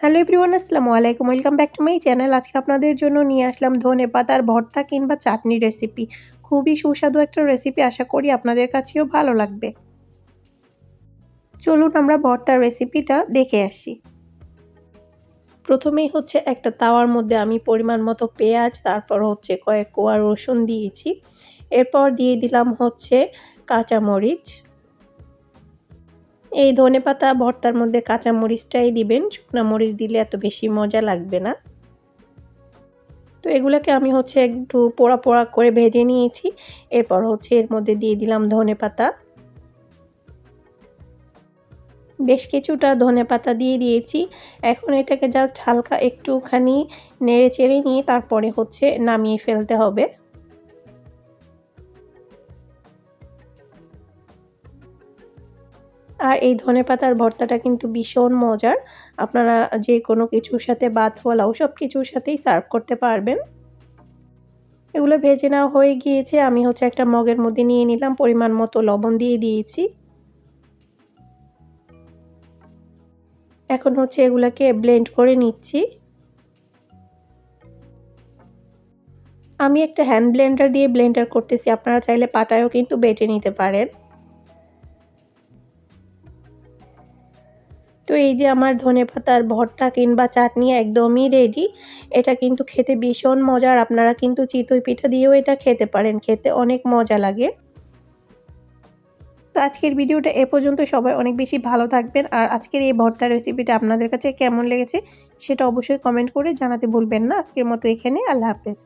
Hello everyone আসসালামু আলাইকুম। Welcome back to my channel আজকে আপনাদের জন্য নিয়ে আসলাম ধনে পাতার ভর্তা কিংবা চাটনি রেসিপি খুবই সুস্বাদু একটা রেসিপি আশা করি আপনাদের কাছেও ভালো লাগবে। চলুন আমরা ভর্তার রেসিপিটা দেখে আসি। প্রথমেই হচ্ছে একটা তাওয়ার মধ্যে আমি পরিমাণ মতো পেঁয়াজ, তারপর হচ্ছে কয়েক কোয়া রসুন দিয়েছি। এরপর দিয়ে দিলাম হচ্ছে কাঁচামরিচ। এই ধনে পাতা, ভর্তার মধ্যে কাঁচা মরিচটাই দিবেন। শুকনো মরিচ দিলে এত বেশি মজা লাগবে না। তো এগুলোকে আমি হচ্ছে একটু পোড়া পোড়া করে ভেজে নিয়েছি। এরপর হচ্ছে এর মধ্যে দিয়ে দিলাম ধনে পাতা। বেশ কিছুটা ধনে পাতা দিয়ে দিয়েছি। এখন এটাকে জাস্ট হালকা একটুখানি নেড়ে চেড়ে নিয়ে তারপরে হচ্ছে নামিয়ে ফেলতে হবে। আর এই ধনে পাতার ভর্তাটা কিন্তু ভীষণ মজার। আপনারা যে কোনো কিছুর সাথে বাদ ফলাও সব কিছুর সাথেই সার্ভ করতে পারবেন। এগুলো ভেজে নেওয়া হয়ে গিয়েছে। আমি হচ্ছে একটা মগের মধ্যে নিয়ে নিলাম, পরিমাণ মতো লবণ দিয়ে দিয়েছি। এখন হচ্ছে এগুলাকে ব্লেন্ড করে নিচ্ছি। আমি একটা হ্যান্ড ব্লেন্ডার দিয়ে ব্লেন্ডার করতেছি। আপনারা চাইলে পাটায়ও কিন্তু বেটে নিতে পারেন। তো এই যে আমার ধনে পাতার ভর্তা কিংবা চাটনি একদমই রেডি এটা কিন্তু খেতে ভীষণ মজার। আপনারা কিন্তু চিতই পিঠা দিয়েও এটা খেতে পারেন, খেতে অনেক মজা লাগে। তো আজকের ভিডিওটা এ পর্যন্ত। সবাই অনেক বেশি ভালো থাকবেন। আর আজকের এই ভর্তার রেসিপিটা আপনাদের কাছে কেমন লেগেছে, সেটা অবশ্যই কমেন্ট করে জানাতে ভুলবেন না। আজকের মতো এখানে, আল্লাহ হাফেজ।